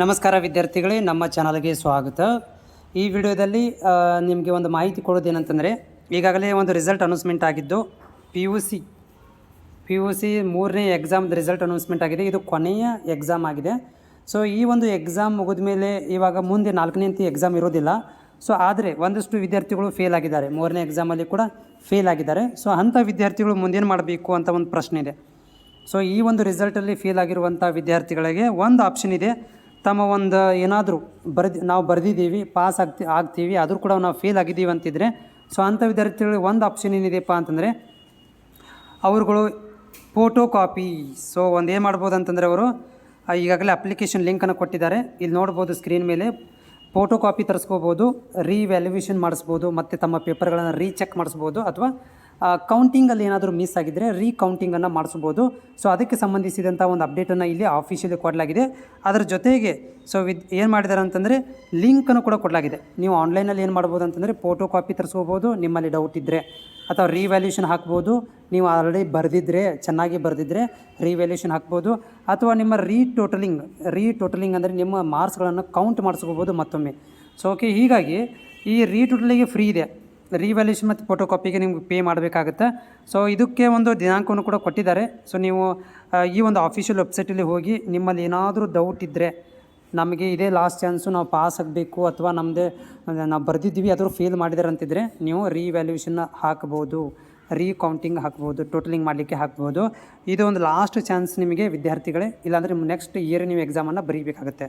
ನಮಸ್ಕಾರ ವಿದ್ಯಾರ್ಥಿಗಳೇ, ನಮ್ಮ ಚಾನಲ್ಗೆ ಸ್ವಾಗತ. ಈ ವಿಡಿಯೋದಲ್ಲಿ ನಿಮಗೆ ಒಂದು ಮಾಹಿತಿ ಕೊಡೋದೇನಂತಂದರೆ ಈಗಾಗಲೇ ಒಂದು ರಿಸಲ್ಟ್ ಅನೌನ್ಸ್ಮೆಂಟ್ ಆಗಿದ್ದು P U C P U C ಮೂರನೇ ಎಕ್ಸಾಮ್ದು ರಿಸಲ್ಟ್ ಅನೌನ್ಸ್ಮೆಂಟ್ ಆಗಿದೆ. ಇದು ಕೊನೆಯ ಎಕ್ಸಾಮ್ ಆಗಿದೆ. ಸೊ ಈ ಒಂದು ಎಕ್ಸಾಮ್ ಮುಗಿದ ಮೇಲೆ ಇವಾಗ ಮುಂದೆ ನಾಲ್ಕನೇ ಅಂತ ಎಕ್ಸಾಮ್ ಇರೋದಿಲ್ಲ. ಸೊ ಆದರೆ ಒಂದಷ್ಟು ವಿದ್ಯಾರ್ಥಿಗಳು ಫೇಲ್ ಆಗಿದ್ದಾರೆ. ಮೂರನೇ ಎಕ್ಸಾಮಲ್ಲಿ ಕೂಡ ಫೇಲ್ ಆಗಿದ್ದಾರೆ. ಸೊ ಅಂಥ ವಿದ್ಯಾರ್ಥಿಗಳು ಮುಂದೇನು ಮಾಡಬೇಕು ಅಂತ ಒಂದು ಪ್ರಶ್ನೆ ಇದೆ. ಸೊ ಈ ಒಂದು ರಿಸಲ್ಟಲ್ಲಿ ಫೇಲ್ ಆಗಿರುವಂಥ ವಿದ್ಯಾರ್ಥಿಗಳಿಗೆ ಒಂದು ಆಪ್ಷನ್ ಇದೆ. ತಮ್ಮ ಒಂದು ಏನಾದರೂ ಬರೆದು, ನಾವು ಬರೆದಿದ್ದೀವಿ ಪಾಸ್ ಆಗ್ತಿ, ಆಗ್ತೀವಿ, ಆದರೂ ಕೂಡ ನಾವು ಫೇಲ್ ಆಗಿದ್ದೀವಿ ಅಂತಿದ್ರೆ ಸೊ ಅಂಥ ವಿದ್ಯಾರ್ಥಿಗಳಿಗೆ ಒಂದು ಆಪ್ಷನ್ ಏನಿದೆಪ್ಪ ಅಂತಂದರೆ, ಅವರುಗಳು ಫೋಟೋ ಕಾಪಿ ಸೊ ಒಂದು ಏನು ಮಾಡ್ಬೋದು ಅಂತಂದರೆ ಅವರು ಈಗಾಗಲೇ ಅಪ್ಲಿಕೇಶನ್ ಲಿಂಕನ್ನು ಕೊಟ್ಟಿದ್ದಾರೆ. ಇಲ್ಲಿ ನೋಡ್ಬೋದು ಸ್ಕ್ರೀನ್ ಮೇಲೆ. ಫೋಟೋ ಕಾಪಿ ತರಿಸ್ಕೋಬೋದು ರೀವ್ಯಾಲ್ಯೂಯೇಷನ್ ಮಾಡಿಸ್ಬೋದು, ಮತ್ತು ತಮ್ಮ ಪೇಪರ್ಗಳನ್ನು ರೀಚೆಕ್ ಮಾಡಿಸ್ಬೋದು, ಅಥವಾ ಕೌಂಟಿಂಗಲ್ಲಿ ಏನಾದರೂ ಮಿಸ್ ಆಗಿದ್ದರೆ ರೀಕೌಂಟಿಂಗನ್ನು ಮಾಡಿಸ್ಬೋದು. ಸೊ ಅದಕ್ಕೆ ಸಂಬಂಧಿಸಿದಂಥ ಒಂದು ಅಪ್ಡೇಟನ್ನು ಇಲ್ಲಿ ಆಫೀಷಿಯಲಿ ಕೊಡಲಾಗಿದೆ. ಅದರ ಜೊತೆಗೆ ಸೊ ವಿದ್ ಏನು ಮಾಡಿದ್ದಾರೆ ಅಂತಂದರೆ ಲಿಂಕನ್ನು ಕೂಡ ಕೊಡಲಾಗಿದೆ. ನೀವು ಆನ್ಲೈನಲ್ಲಿ ಏನು ಮಾಡ್ಬೋದು ಅಂತಂದರೆ ಫೋಟೋ ಕಾಪಿ ತರಿಸ್ಕೋಬೋದು. ನಿಮ್ಮಲ್ಲಿ ಡೌಟ್ ಇದ್ದರೆ ಅಥವಾ ರೀವ್ಯಾಲ್ಯೂಷನ್ ಹಾಕ್ಬೋದು. ನೀವು ಆಲ್ರೆಡಿ ಬರೆದಿದ್ದರೆ ಚೆನ್ನಾಗಿ ಬರೆದಿದ್ದರೆ ರೀವ್ಯಾಲ್ಯೂಷನ್ ಹಾಕ್ಬೋದು. ಅಥವಾ ನಿಮ್ಮ ರೀ ಟೋಟಲಿಂಗ್ ರೀ ಟೋಟಲಿಂಗ್ ಅಂದರೆ ನಿಮ್ಮ ಮಾರ್ಕ್ಸ್ಗಳನ್ನು ಕೌಂಟ್ ಮಾಡಿಸ್ಕೋಬೋದು ಮತ್ತೊಮ್ಮೆ. ಸೊ ಓಕೆ ಹೀಗಾಗಿ ಈ ರೀ ಟೋಟಲಿಗೆ ಫ್ರೀ ಇದೆ. ರೀವ್ಯಾಲ್ಯೂಷನ್ ಮತ್ತು ಫೋಟೋ ಕಾಪಿಗೆ ನಿಮ್ಗೆ ಪೇ ಮಾಡಬೇಕಾಗುತ್ತೆ. ಸೊ ಇದಕ್ಕೆ ಒಂದು ದಿನಾಂಕವನ್ನು ಕೂಡ ಕೊಟ್ಟಿದ್ದಾರೆ. ಸೊ ನೀವು ಈ ಒಂದು ಆಫಿಷಿಯಲ್ ವೆಬ್ಸೈಟಲ್ಲಿ ಹೋಗಿ ನಿಮ್ಮಲ್ಲಿ ಏನಾದರೂ ಡೌಟ್ ಇದ್ದರೆ ನಮಗೆ ಇದೇ ಲಾಸ್ಟ್ ಚಾನ್ಸು ನಾವು ಪಾಸ್ ಆಗಬೇಕು ಅಥವಾ ನಮ್ಮದೇ ನಾವು ಬರೆದಿದ್ದೀವಿ ಆದರೂ ಫೇಲ್ ಮಾಡಿದ್ದಾರೆ ನೀವು ರೀವ್ಯಾಲ್ಯೂಷನ್ನ ಹಾಕ್ಬೋದು ರೀಕೌಂಟಿಂಗ್ ಹಾಕ್ಬೋದು ಟೋಟಲಿಂಗ್ ಮಾಡಲಿಕ್ಕೆ ಹಾಕ್ಬೋದು. ಇದು ಒಂದು ಲಾಸ್ಟ್ ಚಾನ್ಸ್ ನಿಮಗೆ ವಿದ್ಯಾರ್ಥಿಗಳೇ, ಇಲ್ಲಾಂದರೆ ನೆಕ್ಸ್ಟ್ ಇಯರ್ ನೀವು ಎಕ್ಸಾಮನ್ನು ಬರೀಬೇಕಾಗುತ್ತೆ.